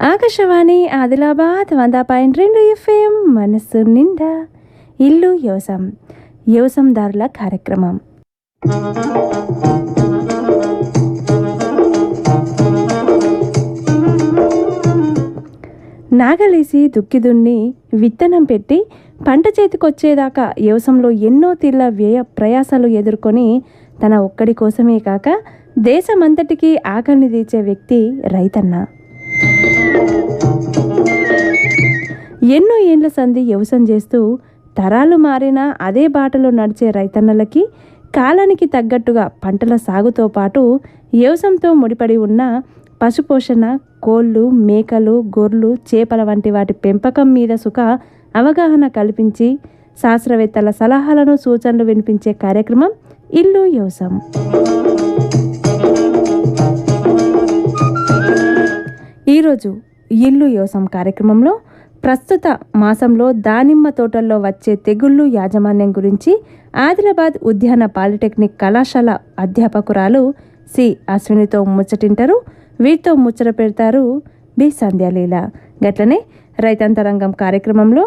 ఆకాశవాణి ఆదిలాబాద్ వంద పాయింట్ రెండు ఎఫ్ఎం మనస్సు నిండా ఇల్లు యోసం యోసందారుల కార్యక్రమం. నాగలేసి దుక్కి దున్ని విత్తనం పెట్టి పంట చేతికొచ్చేదాకా యవసంలో ఎన్నో తీర్ల వ్యయ ప్రయాసాలు ఎదుర్కొని తన ఒక్కడి కోసమే కాక దేశమంతటికీ ఆకలిని తీర్చే వ్యక్తి రైతన్న. ఎన్నో ఏండ్ల సంధి వ్యవసాయం చేస్తూ తరాలు మారినా అదే బాటలో నడిచే రైతన్నలకి కాలానికి తగ్గట్టుగా పంటల సాగుతో పాటు వ్యవసాయంతో ముడిపడి ఉన్న పశుపోషణ కోళ్ళు మేకలు గొర్రెలు చేపల వంటి వాటి పెంపకం మీద సుఖ అవగాహన కల్పించి శాస్త్రవేత్తల సలహాలను సూచనలు వినిపించే కార్యక్రమం ఇల్లు వ్యవసాయం ఈరోజు ఇల్లు యోసం కార్యక్రమంలో ప్రస్తుత మాసంలో దానిమ్మ తోటల్లో వచ్చే తెగుళ్ళు యాజమాన్యం గురించి ఆదిలాబాద్ ఉద్యాన పాలిటెక్నిక్ కళాశాల అధ్యాపకురాలు సి అశ్వినితో ముచ్చటింటారు. వీరితో ముచ్చట పెడతారు బి సంధ్యాలీల. గట్లనే రైతాంతరంగం కార్యక్రమంలో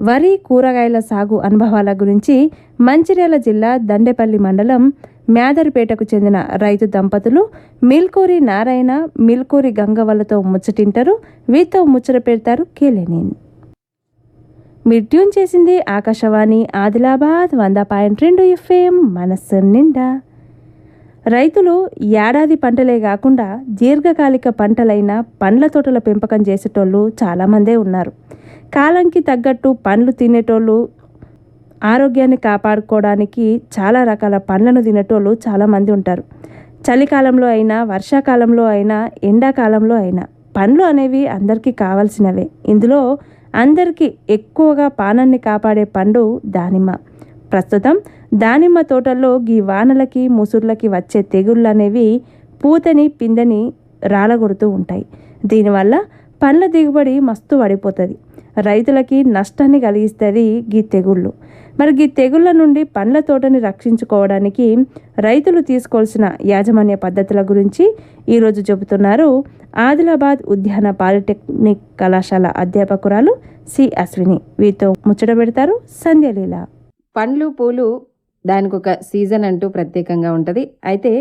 వరి కూరగాయల సాగు అనుభవాల గురించి మంచిర్యాల జిల్లా దండేపల్లి మండలం మేదరిపేటకు చెందిన రైతు దంపతులు మిల్కూరి నారాయణ మిల్కూరి గంగవల్లతో ముచ్చటింటారు. వీరితో ముచ్చట పెడతారు కేలేనేని. మీరు ట్యూన్ చేసింది ఆకాశవాణి ఆదిలాబాద్ వంద పాయింట్ రెండు ఎఫ్ఎం మనస్సు నిండా. రైతులు ఏడాది పంటలే కాకుండా దీర్ఘకాలిక పంటలైన పండ్ల తోటల పెంపకం చేసేటోళ్ళు చాలామందే ఉన్నారు. కాలంకి తగ్గట్టు పండ్లు తినేటోళ్ళు ఆరోగ్యాన్ని కాపాడుకోవడానికి చాలా రకాల పండ్లను తినేటోళ్ళు చాలామంది ఉంటారు. చలికాలంలో అయినా వర్షాకాలంలో అయినా ఎండాకాలంలో అయినా పండ్లు అనేవి అందరికీ కావాల్సినవే. ఇందులో అందరికీ ఎక్కువగా పానాన్ని కాపాడే పండు దానిమ్మ. ప్రస్తుతం దానిమ్మ తోటల్లో గీ వానలకి ముసుర్లకి వచ్చే తెగుళ్ళు అనేవి పూతని పిందని రాలగొడుతూ ఉంటాయి. దీనివల్ల పండ్ల దిగుబడి మస్తు పడిపోతుంది రైతులకి నష్టాన్ని కలిగిస్తుంది గీ తెగుళ్ళు. మరి గీ తెగుళ్ళ నుండి పండ్ల తోటని రక్షించుకోవడానికి రైతులు తీసుకోవాల్సిన యాజమాన్య పద్ధతుల గురించి ఈరోజు చెబుతున్నారు ఆదిలాబాద్ ఉద్యాన పాలిటెక్నిక్ కళాశాల అధ్యాపకురాలు సి అశ్విని. వీరితో ముచ్చట పెడతారు సంధ్యలీల పండ్లు పూలు దానికి ఒక సీజన్ అంటూ ప్రత్యేకంగా ఉంటుంది. అయితే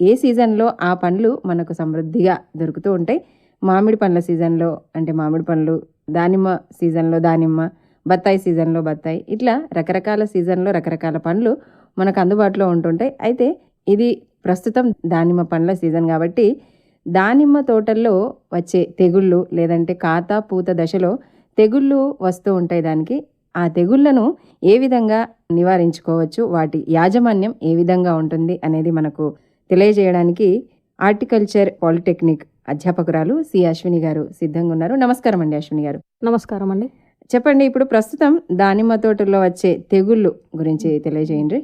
ఏ సీజన్లో ఆ పండ్లు మనకు సమృద్ధిగా దొరుకుతూ ఉంటాయి? మామిడి పండ్ల సీజన్లో అంటే మామిడి పండ్లు దానిమ్మ సీజన్లో దానిమ్మ బత్తాయి సీజన్లో బత్తాయి ఇట్లా రకరకాల సీజన్లో రకరకాల పండ్లు మనకు అందుబాటులో ఉంటుంటాయి. అయితే ఇది ప్రస్తుతం దానిమ్మ పండ్ల సీజన్ కాబట్టి దానిమ్మ తోటల్లో వచ్చే తెగుళ్ళు లేదంటే కాత పూత దశలో తెగుళ్ళు వస్తూ ఉంటాయి దానికి. ఆ తెగుళ్ళను ఏ విధంగా నివారించుకోవచ్చు వాటి యాజమాన్యం ఏ విధంగా ఉంటుంది అనేది మనకు తెలియజేయడానికి ఆర్టికల్చర్ పాలిటెక్నిక్ అధ్యాపకురాలు సి అశ్విని గారు సిద్ధంగా ఉన్నారు. నమస్కారం అండి అశ్విని గారు. నమస్కారం అండి. చెప్పండి ఇప్పుడు ప్రస్తుతం దానిమ్మ తోటల్లో వచ్చే తెగుళ్ళు గురించి తెలియజేయండి.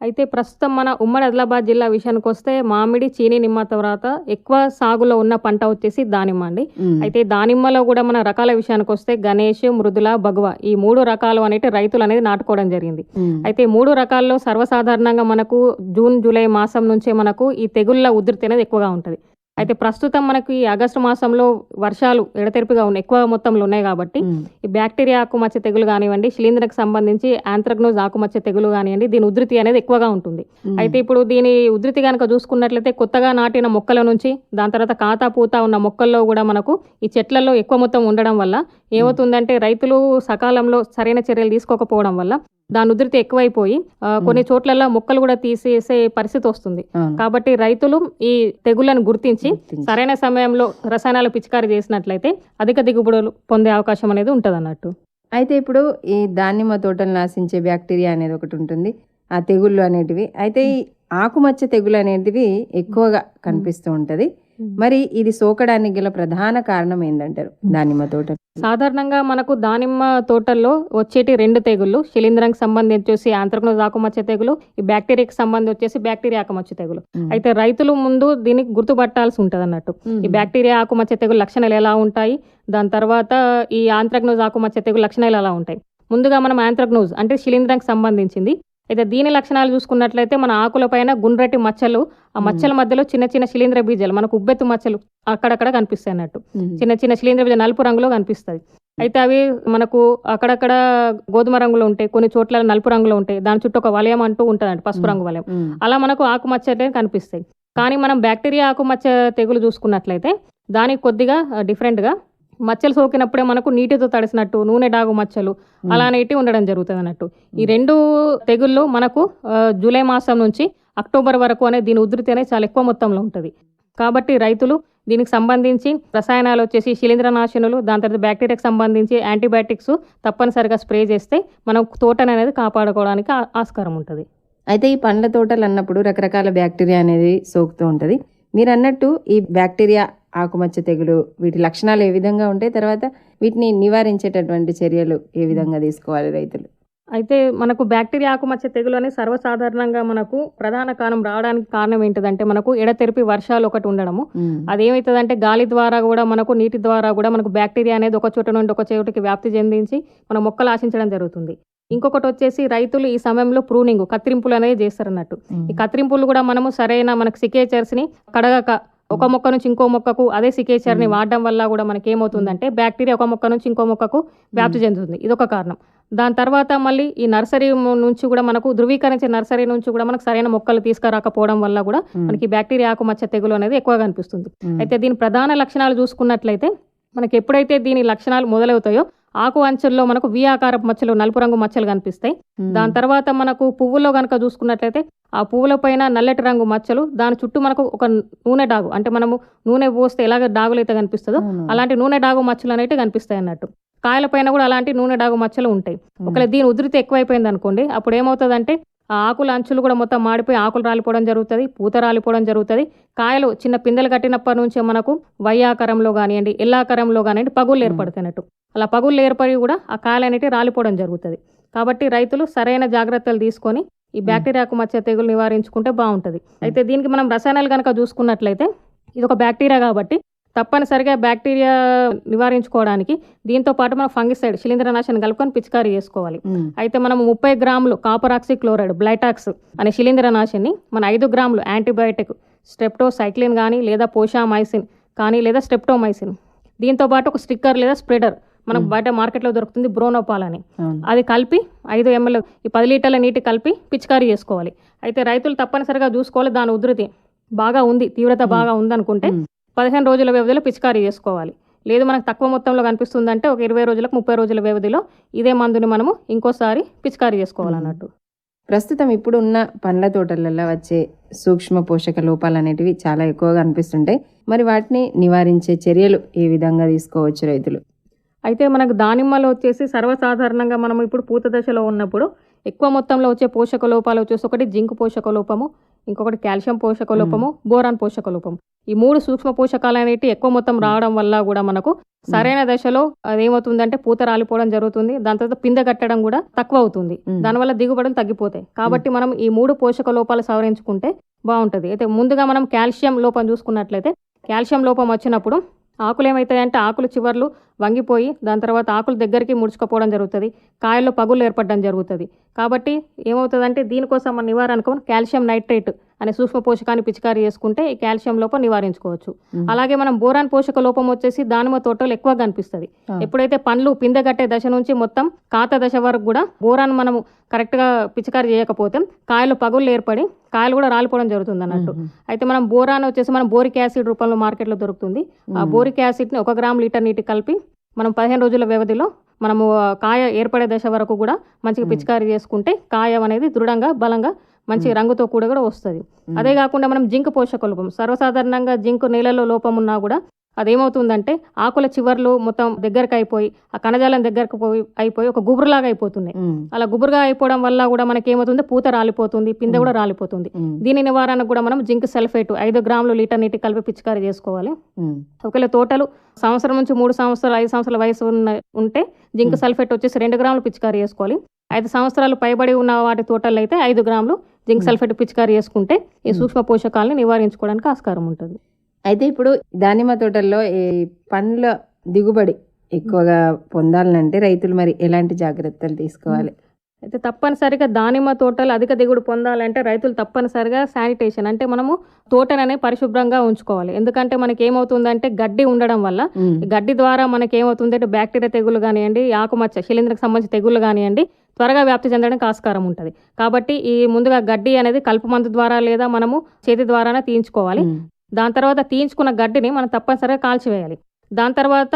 అయితే ప్రస్తుతం మన ఉమ్మడి ఆదిలాబాద్ జిల్లా విషయానికి వస్తే మామిడి చీని నిమ్మ తర్వాత ఎక్కువ సాగులో ఉన్న పంట వచ్చేసి దానిమ్మ అండి. అయితే దానిమ్మలో కూడా మన రకాల విషయానికి వస్తే గణేష్ మృదుల భగవ ఈ మూడు రకాలు అనేటి రైతులు అనేది నాటుకోవడం జరిగింది. అయితే మూడు రకాల్లో సర్వసాధారణంగా మనకు జూన్ జూలై మాసం నుంచే మనకు ఈ తెగుళ్ళ ఉధృతి అనేది ఎక్కువగా ఉంటుంది. అయితే ప్రస్తుతం మనకు ఆగస్టు మాసంలో వర్షాలు ఎడతెరిపిగా ఉన్నాయి ఎక్కువ మొత్తంలో ఉన్నాయి కాబట్టి ఈ బ్యాక్టీరియా ఆకుమచ్చ తెగులు కానివ్వండి శిలీంధ్రకు సంబంధించి ఆంథ్రగ్నోజ్ ఆకుమచ్చ తెగులు కానివ్వండి దీని ఉధృతి అనేది ఎక్కువగా ఉంటుంది. అయితే ఇప్పుడు దీని ఉధృతి కనుక చూసుకున్నట్లయితే కొత్తగా నాటిన మొక్కల నుంచి దాని తర్వాత కాతా పూత ఉన్న మొక్కల్లో కూడా మనకు ఈ చెట్లలో ఎక్కువ మొత్తం ఉండడం వల్ల ఏమవుతుందంటే రైతులు సకాలంలో సరైన చర్యలు తీసుకోకపోవడం వల్ల దాని ఉధృతి ఎక్కువైపోయి కొన్ని చోట్లలో మొక్కలు కూడా తీసేసే పరిస్థితి వస్తుంది. కాబట్టి రైతులు ఈ తెగుళ్ళను గుర్తించి సరైన సమయంలో రసాయనాలు పిచికారీ చేసినట్లయితే అధిక దిగుబడులు పొందే అవకాశం అనేది ఉంటుంది అన్నట్టు అయితే ఇప్పుడు ఈ దానిమ్మ తోటలు నాశించే బ్యాక్టీరియా అనేది ఒకటి ఉంటుంది. ఆ తెగుళ్ళు అనేటివి. అయితే ఈ ఆకుమచ్చ తెగులు అనేటివి ఎక్కువగా కనిపిస్తూ ఉంటది. మరి ఇది సోకడానికి గల ప్రధాన కారణం ఏందంటారు? దానిమ్మ తోట. సాధారణంగా మనకు దానిమ్మ తోటల్లో వచ్చేటి రెండు తెగుళ్ళు శిలీంధ్రానికి సంబంధించి వచ్చేసి ఆకుమచ్చ తెగులు ఈ బ్యాక్టీరియాకి సంబంధించి వచ్చేసి బ్యాక్టీరియా ఆకుమచ్చ తెగులు. అయితే రైతులు ముందు దీనికి గుర్తుపట్టాల్సి ఉంటుంది అన్నట్టు ఈ బ్యాక్టీరియా ఆకుమచ్చ తెగులు లక్షణాలు ఎలా ఉంటాయి? దాని తర్వాత ఈ ఆంథ్రక్నోజ్ ఆకుమచ్చ తెగులు లక్షణాలు ఎలా ఉంటాయి? ముందుగా మనం ఆంథ్రక్నోజ్ అంటే శిలీంధ్రానికి సంబంధించింది. అయితే దీని లక్షణాలు చూసుకున్నట్లయితే మన ఆకులపైన గుండ్రటి మచ్చలు ఆ మచ్చల మధ్యలో చిన్న చిన్న శిలీంద్ర బీజాలు మనకు ఉబ్బెత్తు మచ్చలు అక్కడక్కడ కనిపిస్తాయి అన్నట్టు. చిన్న చిన్న శిలీంద్ర బీజాలు నలుపు రంగులో కనిపిస్తాయి. అయితే అవి మనకు అక్కడక్కడ గోధుమ రంగులో ఉంటాయి కొన్ని చోట్ల నలుపు రంగులో ఉంటాయి. దాని చుట్టూ ఒక వలయం అంటూ ఉంటుంది పసుపు రంగు వలయం. అలా మనకు ఆకుమచ్చలే కనిపిస్తాయి. కానీ మనం బ్యాక్టీరియా ఆకుమచ్చ తెగులు చూసుకున్నట్లయితే దానికి కొద్దిగా డిఫరెంట్గా మచ్చలు సోకినప్పుడే మనకు నీటితో తడిసినట్టు నూనె డాగు మచ్చలు అలానేటి ఉండడం జరుగుతుంది అన్నట్టు ఈ రెండు తెగుళ్ళు మనకు జూలై మాసం నుంచి అక్టోబర్ వరకు అనే దీని ఉధృతి అనేది చాలా ఎక్కువ మొత్తంలో ఉంటుంది. కాబట్టి రైతులు దీనికి సంబంధించి రసాయనాలు వచ్చేసి శిలీంద్రనాశనులు దాని తర్వాత బ్యాక్టీరియాకి సంబంధించి యాంటీబయాటిక్స్ తప్పనిసరిగా స్ప్రే చేస్తే మనం తోటను అనేది కాపాడుకోవడానికి ఆస్కారం ఉంటుంది. అయితే ఈ పండ్ల తోటలు అన్నప్పుడు రకరకాల బ్యాక్టీరియా అనేది సోకుతూ ఉంటుంది. మీరు అన్నట్టు ఈ బ్యాక్టీరియా ఆకుమచ్చ తెగులు వీటి లక్షణాలు ఏ విధంగా ఉంటాయి తర్వాత వీటిని నివారించేటటువంటి చర్యలు ఏ విధంగా తీసుకోవాలి రైతులు? అయితే మనకు బ్యాక్టీరియా ఆకుమచ్చ తెగులు అనేది సర్వసాధారణంగా మనకు ప్రధాన కారణం రావడానికి కారణం ఏంటిదంటే మనకు ఎడతెరిపి వర్షాలు ఒకటి ఉండడము. అదేమవుతుందంటే గాలి ద్వారా కూడా మనకు నీటి ద్వారా కూడా మనకు బ్యాక్టీరియా అనేది ఒక చోట నుండి ఒక చోటుకి వ్యాప్తి చెందించి మన మొక్కలు ఆశించడం జరుగుతుంది. ఇంకొకటి వచ్చేసి రైతులు ఈ సమయంలో ప్రూనింగ్ కత్తిరింపులు అనేది చేస్తారన్నట్టు. ఈ కత్తిరింపులు కూడా మనము సరైన మనకు సికేచర్స్ని కడగక ఒక మొక్క నుంచి ఇంకో మొక్కకు అదే సికేచర్ని వాడడం వల్ల కూడా మనకి ఏమవుతుందంటే బ్యాక్టీరియా ఒక మొక్క నుంచి ఇంకో మొక్కకు వ్యాప్తి చెందుతుంది. ఇదొక కారణం. దాని తర్వాత మళ్ళీ ఈ నర్సరీ నుంచి కూడా మనకు ధృవీకరించే నర్సరీ నుంచి కూడా మనకు సరైన మొక్కలు తీసుకురాకపోవడం వల్ల కూడా మనకి బ్యాక్టీరియా ఆకుమచ్చ తెగులు అనేది ఎక్కువగా కనిపిస్తుంది అయితే దీని ప్రధాన లక్షణాలు చూసుకున్నట్లయితే మనకి ఎప్పుడైతే దీని లక్షణాలు మొదలవుతాయో ఆకు అంచుల్లో మనకు వి ఆకారపు మచ్చలు నలుపు రంగు మచ్చలు కనిపిస్తాయి. దాని తర్వాత మనకు పువ్వుల్లో కనుక చూసుకున్నట్లయితే ఆ పువ్వుల పైన నల్లటి రంగు మచ్చలు దాని చుట్టూ మనకు ఒక నూనె డాగు అంటే మనము నూనె పోస్తే ఎలాగ డాగులు అయితే కనిపిస్తుందో అలాంటి నూనె డాగు మచ్చలు అనేవి కనిపిస్తాయి అన్నట్టు. కాయల పైన కూడా అలాంటి నూనె డాగు మచ్చలు ఉంటాయి. ఒకవేళ దీని ఉధృతి ఎక్కువైపోయింది అనుకోండి అప్పుడు ఏమవుతుందంటే ఆకుల అంచులు కూడా మొత్తం మాడిపోయి ఆకులు రాలిపోవడం జరుగుతుంది పూత రాలిపోవడం జరుగుతుంది. కాయలు చిన్న పిందెలు కట్టినప్పటి నుంచే మనకు వయ్యాకారంలో కానివ్వండి ఎల్లాకారంలో కానివ్వండి పగుళ్ళు ఏర్పడుతున్నట్టు. అలా పగుళ్ళు ఏర్పడి కూడా ఆ కాయలు అనేవి రాలిపోవడం జరుగుతుంది. కాబట్టి రైతులు సరైన జాగ్రత్తలు తీసుకొని ఈ బ్యాక్టీరియాకు మచ్చ తెగులు నివారించుకుంటే బాగుంటుంది. అయితే దీనికి మనం రసాయనాలు కనుక చూసుకున్నట్లయితే ఇది ఒక బ్యాక్టీరియా కాబట్టి తప్పనిసరిగా బ్యాక్టీరియా నివారించుకోవడానికి దీంతో పాటు మనం ఫంగిసైడ్ శిలీంద్రనాశనం కలుపుకొని పిచికారీ చేసుకోవాలి. అయితే మనం ముప్పై గ్రాములు కాపర్ ఆక్సీ క్లోరైడ్ బ్లైటాక్స్ అనే శిలీంద్రనాశిని మన ఐదు గ్రాములు యాంటీబయాటిక్ స్ట్రెప్టోసైక్లిన్ కానీ లేదా పోషామైసిన్ కానీ లేదా స్ట్రెప్టోమైసిన్. దీంతో పాటు ఒక స్టిక్కర్ లేదా స్ప్రెడర్ మనకు బయట మార్కెట్లో దొరుకుతుంది బ్రోనోపాల్ అని. అది కలిపి ఐదు ఎంఎల్ ఈ పది లీటర్ల నీటి కలిపి పిచికారీ చేసుకోవాలి. అయితే రైతులు తప్పనిసరిగా చూసుకోవాలి దాని ఉధృతి బాగా ఉంది తీవ్రత బాగా ఉందనుకుంటే పదిహేను రోజుల వ్యవధిలో పిచికారీ చేసుకోవాలి. లేదు మనకు తక్కువ మొత్తంలో కనిపిస్తుందంటే ఒక ఇరవై రోజులకు ముప్పై రోజుల వ్యవధిలో ఇదే మందుని మనము ఇంకోసారి పిచికారీ చేసుకోవాలన్నట్టు. ప్రస్తుతం ఇప్పుడు ఉన్న పండ్ల తోటలలో వచ్చే సూక్ష్మ పోషక లోపాలు అనేటివి చాలా ఎక్కువగా అనిపిస్తుంటాయి. మరి వాటిని నివారించే చర్యలు ఏ విధంగా తీసుకోవచ్చు రైతులు? అయితే మనకు దానిమ్మలో వచ్చేసి సర్వసాధారణంగా మనం ఇప్పుడు పూత దశలో ఉన్నప్పుడు ఎక్కువ మొత్తంలో వచ్చే పోషక లోపాలు వచ్చేసి ఒకటి జింక్ పోషక లోపము ఇంకొకటి కాల్షియం పోషక లోపము బోరాన్ పోషక లోపము. ఈ మూడు సూక్ష్మ పోషకాలు అనేవి ఎక్కువ మొత్తం రావడం వల్ల కూడా మనకు సరైన దశలో అదేమవుతుందంటే పూత రాలిపోవడం జరుగుతుంది దాని తర్వాత పిందె కట్టడం కూడా తక్కువ అవుతుంది దానివల్ల దిగుబడులు తగ్గిపోతాయి. కాబట్టి మనం ఈ మూడు పోషక లోపాలు సవరించుకుంటే బాగుంటుంది. అయితే ముందుగా మనం కాల్షియం లోపం చూసుకున్నట్లయితే కాల్షియం లోపం వచ్చినప్పుడు ఆకులు ఏమవుతాయంటే ఆకులు చివర్లు వంగిపోయి దాని తర్వాత ఆకులు దగ్గరికి ముడుచుకుపోవడం జరుగుతుంది కాయల్లో పగులు ఏర్పడడం జరుగుతుంది. కాబట్టి ఏమవుతుందంటే దీనికోసం మన నివారణకు కాల్షియం నైట్రేట్ అనే సూక్ష్మ పోషకాన్ని పిచికారీ చేసుకుంటే ఈ కాల్షియం లోపం నివారించుకోవచ్చు. అలాగే మనం బోరాన్ పోషక లోపం వచ్చేసి దానిమ్మ తోటలో ఎక్కువ కనిపిస్తుంది. ఎప్పుడైతే పండ్లు పిందె కట్టే దశ నుంచి మొత్తం కాత దశ వరకు కూడా బోరాన్ మనము కరెక్ట్గా పిచికారీ చేయకపోతే కాయలు పగుళ్ళు ఏర్పడి కాయలు కూడా రాలిపోవడం జరుగుతుంది అన్నట్టు. అయితే మనం బోరాన్ వచ్చేసి మనం బోరిక్ యాసిడ్ రూపంలో మార్కెట్లో దొరుకుతుంది. ఆ బోరిక్ యాసిడ్ని ఒక గ్రామ్ లీటర్ నీటి కలిపి మనం పదిహేను రోజుల వ్యవధిలో మనము కాయ ఏర్పడే దశ వరకు కూడా మంచిగా పిచికారీ చేసుకుంటే కాయ అనేది దృఢంగా బలంగా మంచి రంగుతో కూడా కూడా వస్తుంది అదే కాకుండా మనం జింక్ పోషక లోపం సర్వసాధారణంగా జింక్ నీళ్ళలో లోపం ఉన్నా కూడా అదేమవుతుందంటే ఆకుల చివర్లు మొత్తం దగ్గరకు అయిపోయి ఆ కణజాలం దగ్గరకు పోయి అయిపోయి ఒక గుబురులాగా అయిపోతున్నాయి. అలా గుబురుగా అయిపోవడం వల్ల కూడా మనకి ఏమవుతుంది పూత రాలిపోతుంది పిందె కూడా రాలిపోతుంది. దీని నివారణకు కూడా మనం జింక్ సల్ఫేట్ ఐదు గ్రాములు లీటర్ నీటి కలిపి పిచికారీ చేసుకోవాలి. ఒకవేళ తోటలు సంవత్సరం నుంచి మూడు సంవత్సరాలు ఐదు సంవత్సరాల వయసు ఉన్న ఉంటే జింక్ సల్ఫేట్ వచ్చేసి రెండు గ్రాములు పిచికారీ చేసుకోవాలి. ఐదు సంవత్సరాలు పైబడి ఉన్న వాటి తోటల్లో అయితే ఐదు గ్రాములు జింక్ సల్ఫేట్ పిచికారీ చేసుకుంటే ఈ సూక్ష్మ పోషకాలని నివారించుకోవడానికి ఆస్కారం ఉంటుంది. అయితే ఇప్పుడు దానిమ్మ తోటల్లో ఈ పండ్ల దిగుబడి ఎక్కువగా పొందాలంటే రైతులు మరి ఎలాంటి జాగ్రత్తలు తీసుకోవాలి? అయితే తప్పనిసరిగా దానిమ్మ తోటలు అధిక దిగుబడి పొందాలంటే రైతులు తప్పనిసరిగా శానిటేషన్ అంటే మనము తోటననే పరిశుభ్రంగా ఉంచుకోవాలి. ఎందుకంటే మనకి ఏమవుతుందంటే గడ్డి ఉండడం వల్ల గడ్డి ద్వారా మనకి ఏమవుతుందంటే బ్యాక్టీరియా తెగులు కానివ్వండి ఆకుమచ్చ శిలీంధ్రకు సంబంధించిన తెగుళ్ళు కానివ్వండి త్వరగా వ్యాప్తి చెందడానికి ఆస్కారం ఉంటుంది. కాబట్టి ఈ ముందుగా గడ్డి అనేది కలుపు మందు ద్వారా లేదా మనము చేతి ద్వారానే తీయించుకోవాలి. దాని తర్వాత తీయించుకున్న గడ్డిని మనం తప్పనిసరిగా కాల్చివేయాలి దాని తర్వాత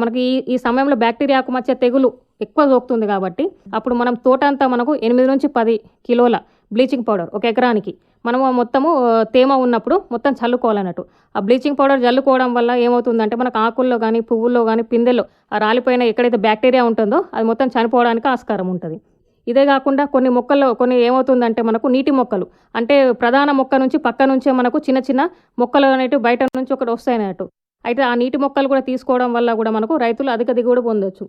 మనకి ఈ ఈ సమయంలో బ్యాక్టీరియా మధ్య తెగులు ఎక్కువ సోకుతుంది కాబట్టి అప్పుడు మనం తోట అంతా మనకు ఎనిమిది నుంచి పది కిలోల బ్లీచింగ్ పౌడర్ ఒక ఎకరానికి మనము మొత్తము తేమ ఉన్నప్పుడు మొత్తం చల్లుకోవాలన్నట్టు. ఆ బ్లీచింగ్ పౌడర్ చల్లుకోవడం వల్ల ఏమవుతుందంటే మనకు ఆకుల్లో కానీ పువ్వుల్లో కానీ పిందెల్లో ఆ రాలిపోయిన ఎక్కడైతే బ్యాక్టీరియా ఉంటుందో అది మొత్తం చనిపోవడానికి ఆస్కారం ఉంటుంది. ఇదే కాకుండా కొన్ని మొక్కల్లో కొన్ని ఏమవుతుందంటే మనకు నీటి మొక్కలు. అంటే ప్రధాన మొక్క నుంచి పక్క నుంచే మనకు చిన్న చిన్న మొక్కలు అనేవి బయట నుంచి ఒకటి వస్తాయి అన్నట్టు. అయితే ఆ నీటి మొక్కలు కూడా తీసుకోవడం వల్ల కూడా మనకు రైతులు అధిక దిగుబడి పొందొచ్చు.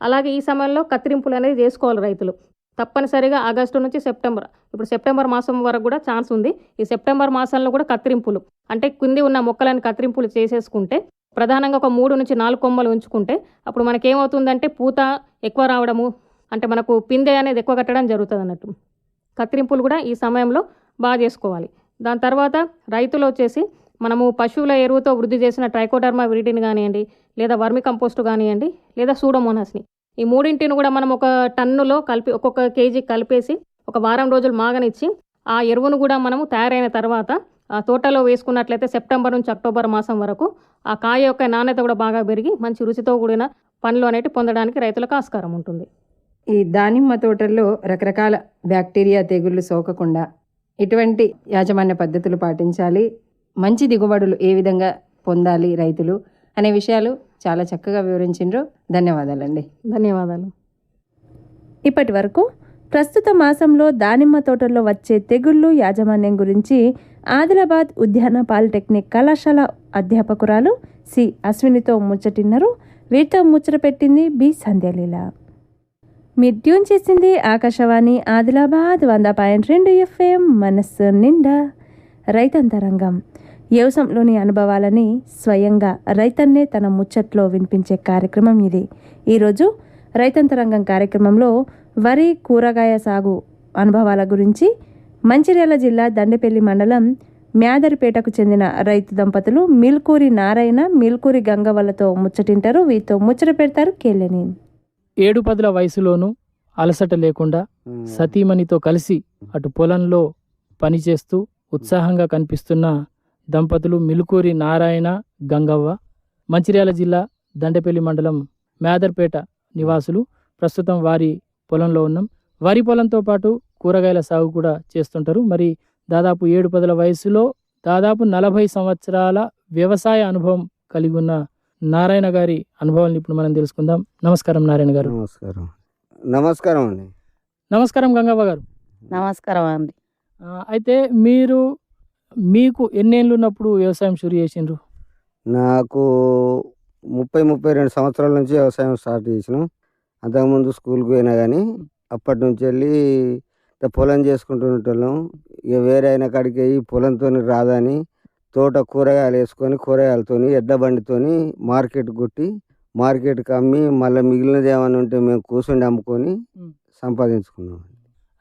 అలాగే ఈ సమయంలో కత్తిరింపులు అనేది చేసుకోవాలి రైతులు. తప్పనిసరిగా ఆగస్టు నుంచి సెప్టెంబర్. ఇప్పుడు సెప్టెంబర్ మాసం వరకు కూడా ఛాన్స్ ఉంది. ఈ సెప్టెంబర్ మాసంలో కూడా కత్తిరింపులు. అంటే కింది ఉన్న మొక్కలను కత్తిరింపులు చేసేసుకుంటే ప్రధానంగా ఒక మూడు నుంచి నాలుగు కొమ్మలు ఉంచుకుంటే అప్పుడు మనకేమవుతుందంటే పూత ఎక్కువ రావడము అంటే మనకు పిందె అనేది ఎక్కువ కట్టడం జరుగుతుంది అన్నట్టు. కత్తిరింపులు కూడా ఈ సమయంలో బాగా చేసుకోవాలి. దాని తర్వాత రైతులు వచ్చేసి మనము పశువుల ఎరువుతో వృద్ధి చేసిన ట్రైకోడర్మా విరిటిని కానివ్వండి లేదా వర్మి కంపోస్ట్ కానివ్వండి లేదా సూడోమోనాస్ని. ఈ మూడింటిని కూడా మనం ఒక టన్నులో కలిపి ఒక్కొక్క కేజీ కలిపేసి ఒక వారం రోజులు మాగనిచ్చి ఆ ఎరువును కూడా మనము తయారైన తర్వాత ఆ తోటలో వేసుకున్నట్లయితే సెప్టెంబర్ నుంచి అక్టోబర్ మాసం వరకు ఆ కాయ యొక్క నాణ్యత కూడా బాగా పెరిగి మంచి రుచితో కూడిన పండ్లు అనేవి పొందడానికి రైతులకు ఆస్కారం ఉంటుంది. ఈ దానిమ్మ తోటల్లో రకరకాల బ్యాక్టీరియా తెగుళ్ళు సోకకుండా ఎటువంటి యాజమాన్య పద్ధతులు పాటించాలి. మంచి దిగుబడులు ఏ విధంగా పొందాలి రైతులు అనే విషయాలు చాలా చక్కగా వివరించిండ్రు. ధన్యవాదాలండి. ధన్యవాదాలు. ఇప్పటి వరకు ప్రస్తుత మాసంలో దానిమ్మ తోటల్లో వచ్చే తెగుళ్ళు యాజమాన్యం గురించి ఆదిలాబాద్ ఉద్యాన పాలిటెక్నిక్ కళాశాల అధ్యాపకురాలు సి అశ్వినితో ముచ్చటిన్నారు. వీరితో ముచ్చట పెట్టింది బి సంధ్యలీల. మీరు ట్యూన్ చేసింది ఆకాశవాణి ఆదిలాబాద్ వంద పాయింట్ రెండు ఎఫ్ఎం మనస్సు నిండా రైతంతరంగం. వ్యవసాయంలోని అనుభవాలని స్వయంగా రైతన్నే తన ముచ్చట్లో వినిపించే కార్యక్రమం ఇది. ఈరోజు రైతంతరంగం కార్యక్రమంలో వరి కూరగాయ సాగు అనుభవాల గురించి మంచిర్యాల జిల్లా దండపల్లి మండలం మ్యాదరిపేటకు చెందిన రైతు దంపతులు మిల్కూరి నారాయణ మిల్కూరి గంగవల్లతో ముచ్చటింటారు. వీరితో ముచ్చట పెడతారు కేళ్ళని. ఏడు పదుల వయసులోనూ అలసట లేకుండా సతీమణితో కలిసి అటు పొలంలో పనిచేస్తూ ఉత్సాహంగా కనిపిస్తున్న దంపతులు మిలుకూరి నారాయణ గంగవ్వ మంచిర్యాల జిల్లా దండపల్లి మండలం మేదర్పేట నివాసులు. ప్రస్తుతం వారి పొలంలో ఉన్నాం. వరి పొలంతో పాటు కూరగాయల సాగు కూడా చేస్తుంటారు. మరి దాదాపు ఏడు పదుల వయసులో దాదాపు నలభై సంవత్సరాల వ్యవసాయ అనుభవం కలిగి ఉన్న నారాయణ గారి అనుభవాలను ఇప్పుడు మనం తెలుసుకుందాం. నమస్కారం నారాయణ గారు. నమస్కారం. నమస్కారం అండి. నమస్కారం గంగవ్వ గారు. నమస్కారం అండి. అయితే మీరు మీకు ఎన్నేళ్ళు ఉన్నప్పుడు వ్యవసాయం షురు చేసిండ్రు? నాకు ముప్పై ముప్పై రెండు సంవత్సరాల నుంచి వ్యవసాయం స్టార్ట్ చేసినాం. అంతకుముందు స్కూల్కి పోయినా కానీ అప్పటి నుంచి వెళ్ళి పొలం చేసుకుంటుంటాం ఇక వేరే అయిన కాడికి పొలంతో రాదని తోట కూరగాయలు వేసుకొని కూరగాయలతోని ఎడ్ల బండితోని మార్కెట్ కొట్టి మార్కెట్కి అమ్మి మళ్ళీ మిగిలినది ఏమైనా ఉంటే మేము కూర్చుండి అమ్ముకొని. సంపాదించుకున్నాం.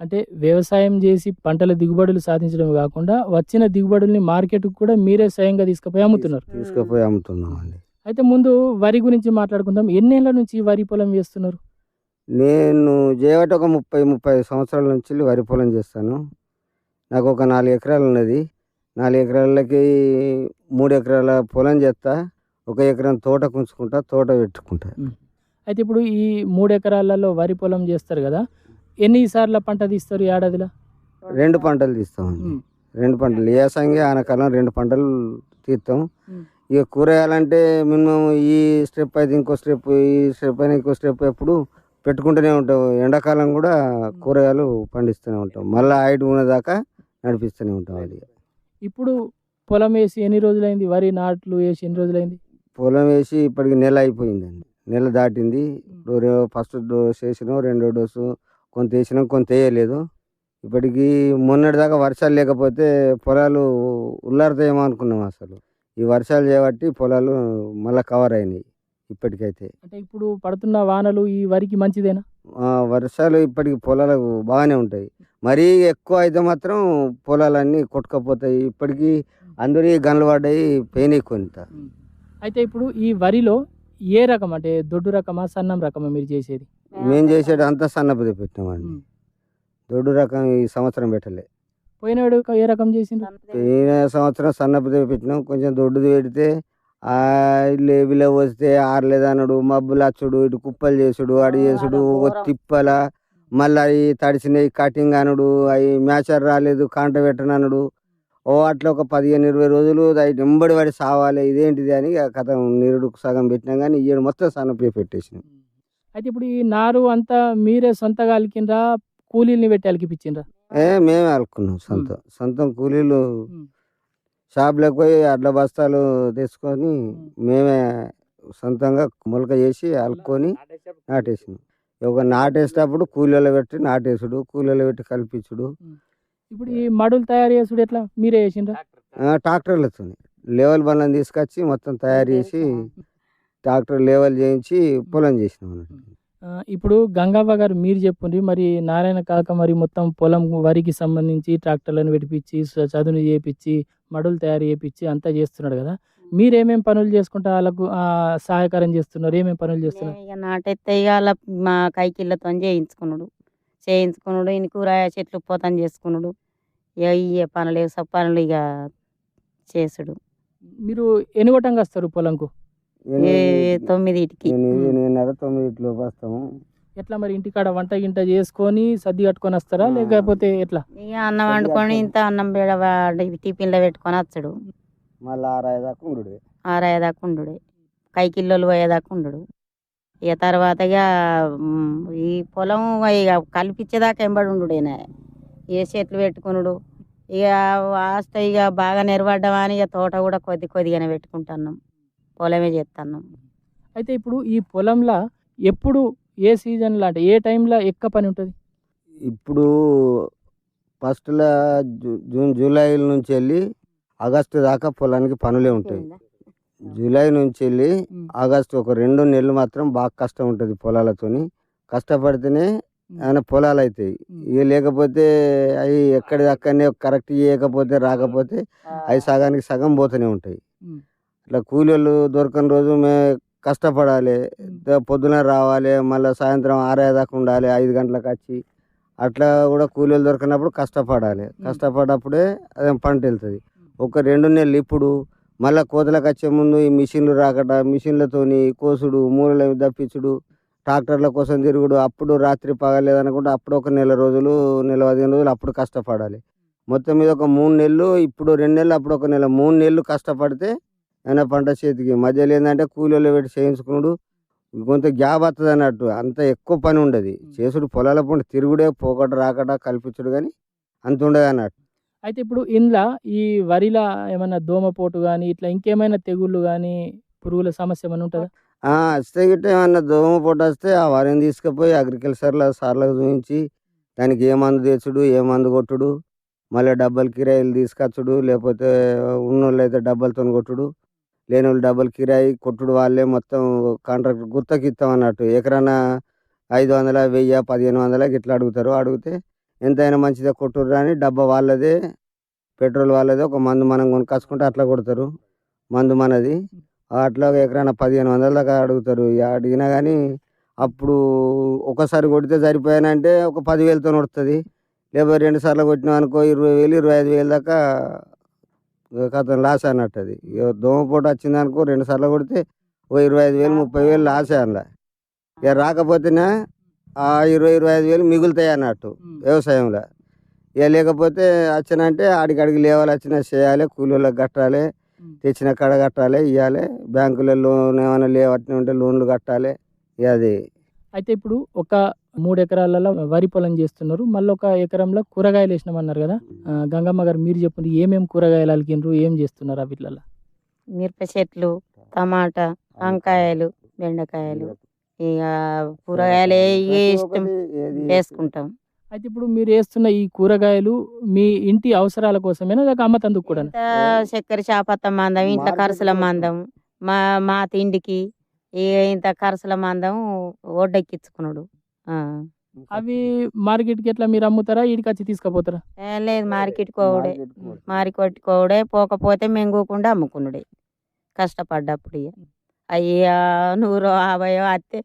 అంటే వ్యవసాయం చేసి పంటల దిగుబడులు సాధించడం కాకుండా వచ్చిన దిగుబడుల్ని మార్కెట్కి కూడా మీరే స్వయంగా తీసుకుపోయి అమ్ముతున్నారు. తీసుకుపోయి అమ్ముతున్నాం అండి అయితే ముందు వరి గురించి మాట్లాడుకుందాం. ఎన్నేళ్ళ నుంచి వరి పొలం వేస్తున్నారు? నేను చేయబట్టి ఒక ముప్పై ముప్పై సంవత్సరాల నుంచి వరి పొలం చేస్తాను. నాకు ఒక నాలుగు ఎకరాలు ఉన్నది నాలుగు ఎకరాలకి మూడు ఎకరాల పొలం చేస్తా ఒక ఎకరం తోట కుంచుకుంటా తోట పెట్టుకుంటా. అయితే ఇప్పుడు ఈ మూడు ఎకరాలలో వరి పొలం చేస్తారు కదా ఎన్నిసార్లు పంట తీస్తారు ఏడాదిలో? రెండు పంటలు తీస్తామండి. రెండు పంటలు. ఏసంగి ఆనకాలం రెండు పంటలు తీస్తాం. ఇక కూరగాయలంటే మినిమం ఈ స్టెప్ అయితే ఇంకో స్టెప్ ఈ స్టెప్ అయినా ఇంకో స్టెప్ ఎప్పుడు పెట్టుకుంటూనే ఉంటాం. ఎండాకాలం కూడా కూరగాయలు పండిస్తూనే ఉంటాం. మళ్ళీ హైట్ ఉన్నదాకా నడిపిస్తూనే ఉంటాం అది. ఇప్పుడు పొలం వేసి ఎన్ని రోజులైంది? వరి నాట్లు వేసి ఎన్ని రోజులైంది? పొలం వేసి ఇప్పటికి నెల అయిపోయిందండి. నెల దాటింది. ఫస్ట్ డోస్ వేసినాం రెండో డోసు కొంత వేసినాం కొంత వేయలేదు. ఇప్పటికి మొన్నటి దాకా వర్షాలు లేకపోతే పొలాలు ఉల్లారుతాయేమో అనుకున్నాం అసలు. ఈ వర్షాలు చేయబట్టి పొలాలు మళ్ళీ కవర్ అయినాయి. ఇప్పటికైతే. అంటే ఇప్పుడు పడుతున్న వానలు ఈ వరికి మంచిదేనా? ఆ, వర్షాలు ఇప్పటికి పొలాలకు బాగానే ఉంటాయి. మరీ ఎక్కువ అయితే మాత్రం పొలాలన్నీ కొట్టుకపోతాయి. ఇప్పటికీ అందరి గన్లు పడ్డాయి పోయినాయి కొంత అయితే ఇప్పుడు ఈ వరిలో ఏ రకం అంటే దొడ్డు రకమా సన్నం రకమా మీరు చేసేది? మేము చేసేది అంతా సన్నపది పెట్టినామండి. దొడ్డు రకం ఈ సంవత్సరం పెట్టలే. పోయినాడు ఏ రకం చేసిండ్రు? పోయిన సంవత్సరం సన్నపది పెట్టినాం. కొంచెం దొడ్డుది పెడితే ఆ లేవిలో వస్తే ఆరలేదనుడు మబ్బులు అచ్చుడు ఇటు కుప్పలు చేసుడు అడి చేసుడు తిప్పల మళ్ళీ అవి తడిసినాయి కటింగ్ అనుడు అవి మ్యాచర్ రాలేదు కాంట పెట్టననుడు ఓ అట్లా ఒక పదిహేను ఇరవై రోజులు అది వెంబడి పడి సావాలి ఇదేంటిది అని కథ నిరుడుకు సగం పెట్టినాం కానీ ఈ మొత్తం సన్నపే పెట్టేసినాం అయితే ఇప్పుడు ఈ నారు అంతా మీరే సొంతగా అలికిండ్రా కూలీల్ని పెట్టి అలికిపించిండ్రా? ఏ మేమే అలుకున్నాం సొంతం సొంతం కూలీలు. షాప్లోకి పోయి అడ్ల బస్తాలు తెచ్చుకొని మేమే సొంతంగా మొలక చేసి అలుక్కొని నాటేసినాం. ఒక నాటేసేటప్పుడు కూలీలో పెట్టి నాటేసుడు కూలీలో పెట్టి కల్పించుడు. ఇప్పుడు ఈ మడులు తయారు చేసుడు ఎట్లా? మీరే చేసిండ్రా? ట్రాక్టర్లతో లెవెల్ బండ్లను తీసుకొచ్చి మొత్తం తయారు చేసి ట్రాక్టర్ లెవెల్ చేయించి పొలం చేసినాం అన్నట్టు. ఇప్పుడు గంగవ్వ గారు మీరు చెప్పుండ్రి మరి నారాయణ కాక మరి మొత్తం పొలం వరికి సంబంధించి ట్రాక్టర్లను పెట్టిపించి చదును చేపించి మడులు తయారు చేపించి అంతా చేస్తున్నాడు కదా. మీరేమేం పనులు చేసుకుంటా వాళ్ళకు సహాయకారం చేస్తున్నారు? ఏమేం పనులు చేస్తున్నారు? ఇక నాటెత్తే ఇక అలా మా కైకిళ్ళతో చేయించుకున్నాడు. చేయించుకున్నాడు ఇన్ని కూరగాయ చెట్లు పోతాను చేసుకున్నాడు. ఇక ఇయ్యే పనులు ఇక పనులు ఇక చేసుడు మీరు ఎనుగొట్టంగా వస్తారు పొలంకు? ఏ తొమ్మిదిటికి. ఎనిమిదిన్నర వస్తాము. ఎట్లా మరి ఇంటికాడ వంట గింట చేసుకొని సర్ది కట్టుకొని వస్తారా. లేకపోతే ఎట్లా? ఇక అన్నం వండుకొని ఇంత అన్నం బేడ టిఫిన్లో పెట్టుకొని వచ్చాడు మళ్ళీ ఆరాయి దాకా ఉండు ఆరయ్యేదాకా ఉండు కైకిల్లోలు పోయేదాకా ఉండు ఇక తర్వాత ఇక ఈ పొలం ఇక కల్పించేదాకా ఎంబడి ఉండుడేనా ఏ చెట్లు పెట్టుకునుడు. ఇక వాస్త ఇక బాగా నిలబడ్డామని ఇక తోట కూడా కొద్ది కొద్దిగానే పెట్టుకుంటున్నాం పొలమే చేస్తున్నాం అయితే ఇప్పుడు ఈ పొలంలో ఎప్పుడు ఏ సీజన్లో అంటే ఏ టైంలో ఎక్క పని ఉంటుంది? ఇప్పుడు ఫస్ట్లో జూన్ జూలై నుంచి వెళ్ళి ఆగస్టు దాకా పొలానికి పనులే ఉంటాయి. జూలై నుంచి వెళ్ళి ఆగస్టు ఒక రెండు నెలలు మాత్రం బాగా కష్టం ఉంటుంది పొలాలతోని. కష్టపడితేనే ఏమైనా పొలాలు అవుతాయి ఇక లేకపోతే అవి ఎక్కడి అక్కడనే కరెక్ట్ చేయకపోతే రాకపోతే అవి సగానికి సగం పోతూనే ఉంటాయి. ఇట్లా కూలీలు దొరకని రోజు మేము కష్టపడాలి పొద్దున రావాలి మళ్ళీ సాయంత్రం ఆరేదాకా ఉండాలి ఐదు గంటలకు వచ్చి అట్లా కూడా కూలీలు దొరికినప్పుడు కష్టపడాలి. కష్టపడప్పుడే అదే పంట వెళ్తుంది. ఒక రెండు నెలలు ఇప్పుడు మళ్ళీ కోతలకు వచ్చే ముందు ఈ మిషన్లు రాకట మిషన్లతోని కోసుడు మూలలు దప్పించుడు ట్రాక్టర్ల కోసం తిరుగుడు అప్పుడు రాత్రి పగలేదనుకుంటే అప్పుడు ఒక నెల రోజులు నెల పదిహేను రోజులు అప్పుడు కష్టపడాలి. మొత్తం మీద ఒక మూడు నెలలు ఇప్పుడు రెండు నెలలు అప్పుడు ఒక నెల మూడు నెలలు కష్టపడితే అయినా పంట చేతికి. మధ్యలో ఏంటంటే కూలీలు పెట్టి చేయించుకున్నాడు కొంత గ్యాప్ వస్తుంది అన్నట్టు. అంత ఎక్కువ పని ఉండదు. చేసుడు పొలాల పంట తిరుగుడే పోకట రాకట కల్పించుడు కానీ అంత ఉండదు అన్నట్టు. అయితే ఇప్పుడు ఇందులో ఈ వరిలా ఏమైనా దోమపోటు కానీ ఇట్లా ఇంకేమైనా తెగుళ్ళు కానీ పురుగుల సమస్య ఏమైనా ఉంటుందా? వస్తే గిట్ట ఏమన్నా దోమ పొట్ట వస్తే ఆ వరిని తీసుకుపోయి అగ్రికల్చర్లో సార్లకు చూపించి దానికి ఏ మందు తెచ్చుడు ఏ మందు కొట్టుడు మళ్ళీ డబ్బల్ కిరాయిలు తీసుకొచ్చుడు లేకపోతే ఉన్నోళ్ళు అయితే డబ్బలతో కొట్టుడు. లేని వాళ్ళు డబ్బల్ కిరాయి కొట్టుడు వాళ్ళే మొత్తం కాంట్రాక్ట్ గుత్తకి ఇస్తాం అన్నట్టు. ఎకరైనా ఐదు వందల వెయ్యి పదిహేను వందల ఇట్లా అడుగుతారు. అడిగితే ఎంతైనా మంచిదే కొట్టుర్రు అని డబ్బా వాళ్ళదే పెట్రోల్ వాళ్ళదే ఒక మందు మనం కొనుక్కొచ్చుకుంటే అట్లా కొడతారు. మందు మనది. అట్లా ఎకరానా పదిహేను వందల దాకా అడుగుతారు. అడిగినా కానీ అప్పుడు ఒకసారి కొడితే సరిపోయానంటే ఒక పదివేలతో వస్తుంది లేకపోతే రెండు సార్లు కొట్టినాం అనుకో ఇరవై వేలు ఇరవై ఐదు వేలు దాకా కథ లాస్ అన్నట్టు అది ఇక దోమపోటు వచ్చింది అనుకో రెండు సార్లు కొడితే ఓ ఇరవై ఐదు వేలు ముప్పై వేలు లాసే అందులో. ఇక రాకపోతేనే ఆ ఇరవై ఇరవై ఐదు వేలు మిగులుతాయి అన్నట్టు వ్యవసాయంలో. ఇక లేకపోతే వచ్చినంటే ఆడికి అడిగి లేవాలి వచ్చినా చేయాలి కూలీలకు కట్టాలి తెచ్చిన కడ కట్టాలి ఇవ్వాలి బ్యాంకులో లోన్ ఏమైనా లేవట్నే ఉంటే లోన్లు కట్టాలి ఇక అది. అయితే ఇప్పుడు ఒక మూడు ఎకరాలలో వరి పొలం చేస్తున్నారు. మళ్ళీ ఒక ఎకరంలో కూరగాయలు వేసినామన్నారు కదా. గంగమ్మ గారు మీరు చెప్పండి ఏమేమి కూరగాయలు అలికిండ్రు ఏం చేస్తున్నారు ఆ వీటిలలో మిరప చెట్లు టమాటా వంకాయలు బెండకాయలు ఇక కూరగాయలు ఏ ఇష్టం వేసుకుంటాం. అయితే ఇప్పుడు మీరు వేస్తున్న ఈ కూరగాయలు మీ ఇంటి అవసరాల కోసమేనా లేక అమ్మతందుకు కూడా ఇంత చక్కెర చాపత్త మందం మార్కెట్ కరుసుల. మందం మా మా తిండికి ఇక ఇంత కరసల మందం ఒడ్డెక్కించుకున్నాడు. అవి మార్కెట్కి ఎట్లా మీరు అమ్ముతారా? ఈడికి వచ్చి తీసుకుపోతారా? ఏం లేదు మార్కెట్ కోవుడే మార్కెట్ కోవుడే పోకపోతే మెంగుకుండా అమ్ముకున్నాడే కష్టపడ్డప్పుడు ఇక అయ్యా నూరు యాభైయో అత్తే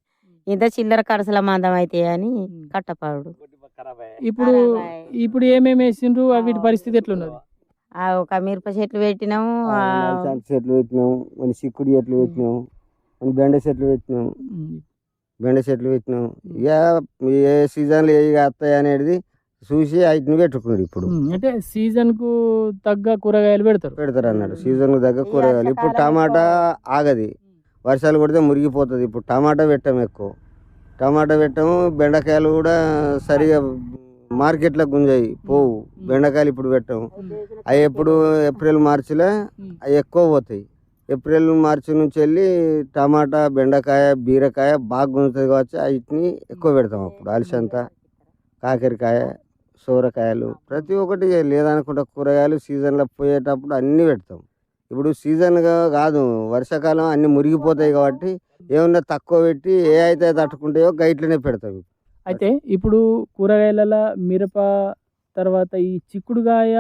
ఇంత చిల్లర కరసల మందం అయితే అని కట్టపాడు ఇప్పుడు. ఇప్పుడు ఏమేమి వేసిండ్రు? ఆ వీటి పరిస్థితి ఎట్లున్నది? ఆ ఒక మిరప చెట్లు పెట్టినాము ఆ, చెట్లు పెట్టినాం మన చిక్కుడు చెట్లు పెట్టినాం మన బెండ చెట్లు పెట్టినాం బెండ చెట్లు పెట్టినాం. ఇక ఏ సీజన్లో ఏ వస్తాయి అనేది చూసి వాటిని పెట్టుకున్నాడు ఇప్పుడు. అంటే సీజన్కు తగ్గ కూరగాయలు పెడతారు. పెడతారు అన్నాడు. సీజన్ దగ్గర కూరగాయలు. ఇప్పుడు టమాటా. ఆగది. వర్షాలు కొడితే మురిగిపోతుంది. ఇప్పుడు టమాటా పెట్టాము ఎక్కువ. టమాటా పెట్టాము బెండకాయలు కూడా సరిగా మార్కెట్లో గుంజాయి. పోవు. బెండకాయలు ఇప్పుడు పెట్టాము. అవి ఎప్పుడు ఏప్రిల్ మార్చిలో అవి ఎక్కువ పోతాయి. ఏప్రిల్ మార్చి నుంచి వెళ్ళి టమాటా బెండకాయ బీరకాయ బాగా గుంజుతుంది కావచ్చు. వాటిని ఎక్కువ పెడతాం అప్పుడు. అలసంత కాకరకాయ సోరకాయలు ప్రతి ఒక్కటి లేదనుకుంటా కూరగాయలు సీజన్లో పోయేటప్పుడు అన్నీ పెడతాం. ఇప్పుడు సీజన్గా కాదు వర్షాకాలం అన్నీ మురిగిపోతాయి కాబట్టి ఏమన్నా తక్కువ పెట్టి ఏ అయితే తట్టుకుంటాయో గైట్లనే పెడతాం అయితే ఇప్పుడు కూరగాయల మిరప తర్వాత ఈ చిక్కుడుగాయ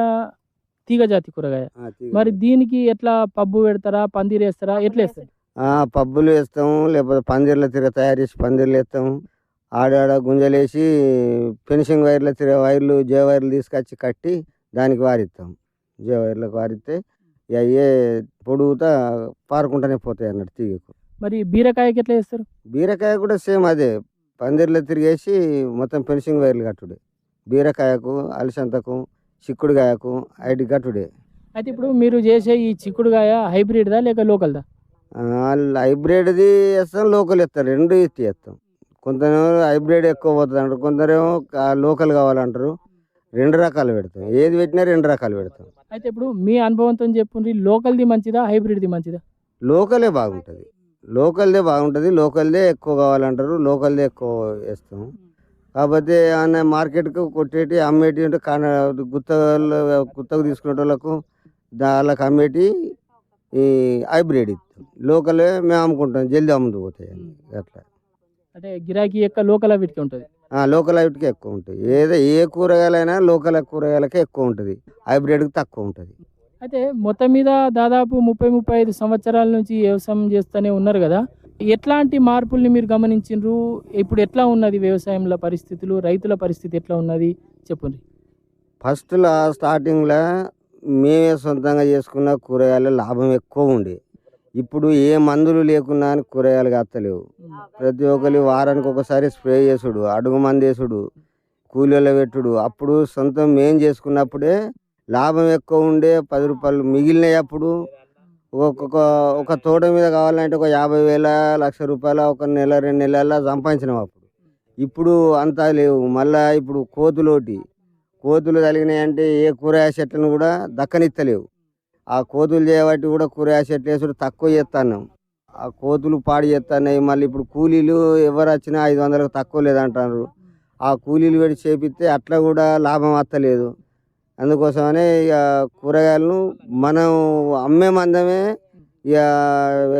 తీగ జాతి కూరగాయ మరి దీనికి ఎట్లా పబ్బు పెడతారా పందిరి వేస్తారా ఎట్లా వేస్తారు? ఆ, పబ్బులు వేస్తాము లేకపోతే పందిర్ల తిర తయారు చేసి పందిర్లు వేస్తాము. ఆడాడ గుంజలేసి ఫినిషింగ్ వైర్ల తిర వైర్లు జే వైర్లు తీసుకొచ్చి కట్టి దానికి వారిస్తాం జే వైర్లకు వారిస్తే ఇక అయ్యే పొడుగుతా పారుకుంటూనే పోతాయి అన్నట్టు తీగకు. మరి బీరకాయకి ఎట్లా వేస్తారు? బీరకాయ కూడా సేమ్ అదే. పందిర్లో తిరిగేసి మొత్తం ఫినిషింగ్ వైర్లు కట్టుడే. బీరకాయకు అలసంతకు చిక్కుడుకాయకు ఐటి కట్టుడే అయితే ఇప్పుడు మీరు చేసే ఈ చిక్కుడుగాయ హైబ్రిడ్దా లేక లోకల్దా? హైబ్రిడ్ది వేస్తాం లోకల్ వేస్తాం రెండు ఇచ్చి వేస్తాం కొందరు హైబ్రిడ్ ఎక్కువ పోతుంది అంటారు కొందరేమో లోకల్ కావాలంటారు. రెండు రకాలు పెడతాం ఏది పెట్టినా రెండు రకాలు పెడతాం. అయితే ఇప్పుడు మీ అనుభవంతో చెప్పుండ్రి లోకల్ది మంచిదా హైబ్రిడ్ది మంచిదా? లోకలే బాగుంటుంది. లోకల్దే బాగుంటుంది లోకల్దే ఎక్కువ కావాలంటారు లోకల్దే ఎక్కువ వేస్తాం. కాకపోతే ఏమన్నా మార్కెట్కు కొట్టేటి అమ్మేటి ఉంటే కాన గుత్తలు గుత్తకు తీసుకునే వాళ్ళకు వాళ్ళకి అమ్మేటి ఈ హైబ్రిడ్ ఇస్తాం లోకలే మేము అమ్ముకుంటాం జల్దీ అమ్ముతూ పోతాయి. అట్లా. అంటే గిరాకీ యొక్క లోకల్ వీటికి ఉంటుంది? లోకల్ ఐటికి ఎక్కువ ఉంటుంది. ఏదో ఏ కూరగాయలైనా లోకల్ కూరగాయలకే ఎక్కువ ఉంటుంది. హైబ్రిడ్కి తక్కువ ఉంటుంది. అయితే మొత్తం మీద దాదాపు ముప్పై ముప్పై ఐదు సంవత్సరాల నుంచి వ్యవసాయం చేస్తూనే ఉన్నారు కదా. ఎట్లాంటి మార్పుల్ని మీరు గమనించిండ్రు? ఇప్పుడు ఎట్లా ఉన్నది వ్యవసాయంలో పరిస్థితులు? రైతుల పరిస్థితి ఎట్లా ఉన్నది? చెప్పండి. ఫస్ట్లో స్టార్టింగ్లో మేమే సొంతంగా చేసుకున్న కూరగాయల లాభం ఎక్కువ ఉండే. ఇప్పుడు ఏ మందులు లేకున్నా అని కూరగాయలు కాస్తలేవు ప్రతి ఒక్కరి వారానికి ఒకసారి స్ప్రే చేసుడు అడుగు మంది వేసుడు కూలీల పెట్టుడు. అప్పుడు సొంతం మేం చేసుకున్నప్పుడే లాభం ఎక్కువ ఉండే పది రూపాయలు మిగిలినాయి అప్పుడు. ఒక్కొక్క ఒక తోట మీద కావాలంటే ఒక యాభై వేల లక్ష రూపాయల ఒక నెల రెండు నెలల సంపాదించినాం అప్పుడు. ఇప్పుడు అంతా లేవు. మళ్ళా ఇప్పుడు కోతులోటి కోతులు తగిలినాయి అంటే ఏ కూరగాయ చెట్లను కూడా దక్కనిత్తలేవు. ఆ కోతులు చేయబట్టి కూడా కూరగాయ చెట్లు వేసుడు తక్కువ చేస్తున్నాం ఆ కోతులు పాడు చేస్తున్నాయి మళ్ళీ ఇప్పుడు కూలీలు ఎవరు వచ్చినా ఐదు వందలకు తక్కువ లేదంటారు. ఆ కూలీలు పెట్టి చేపిస్తే అట్లా కూడా లాభం వస్తలేదు అందుకోసమనే ఇక కూరగాయలను మనం అమ్మే మందమే ఇక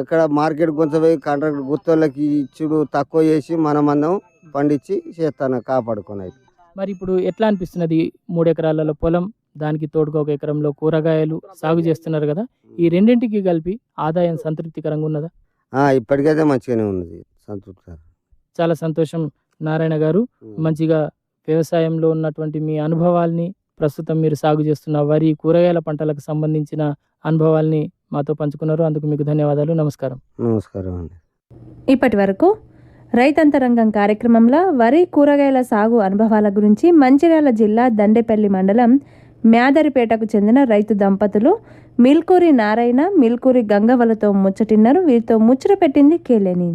ఎక్కడ మార్కెట్ కొంచెం పోయి కాంట్రాక్ట్ గుత్తోళ్ళకి ఇచ్చుడు తక్కువ చేసి మన మందం పండించి చేస్తాను కాపాడుకునేది మరి ఇప్పుడు ఎట్లా అనిపిస్తున్నది? మూడు ఎకరాలలో పొలం దానికి తోడుగా ఒక ఎకరంలో కూరగాయలు సాగు చేస్తున్నారు కదా. ఈ రెండింటికి కలిపి ఆదాయం సంతృప్తికరంగా ఉన్నదా? ఇప్పటికైతే మంచిగానే ఉన్నది సంతృప్తి చాలా సంతోషం. నారాయణ గారు మంచిగా వ్యవసాయంలో ఉన్నటువంటి మీ అనుభవాల్ని ప్రస్తుతం మీరు సాగు చేస్తున్న వరి కూరగాయల పంటలకు సంబంధించిన అనుభవాల్ని మాతో పంచుకున్నారు. అందుకు మీకు ధన్యవాదాలు. నమస్కారం. నమస్కారం అండి. ఇప్పటి వరకు రైతంతరంగం కార్యక్రమంలో వరి కూరగాయల సాగు అనుభవాల గురించి మంచిర్యాల జిల్లా దండేపల్లి మండలం మ్యాదరిపేటకు చెందిన రైతు దంపతులు మిల్కూరి నారాయణ మిల్కూరి గంగవలతో ముచ్చటిన్నారు. వీరితో ముచ్చట పెట్టింది కేలేని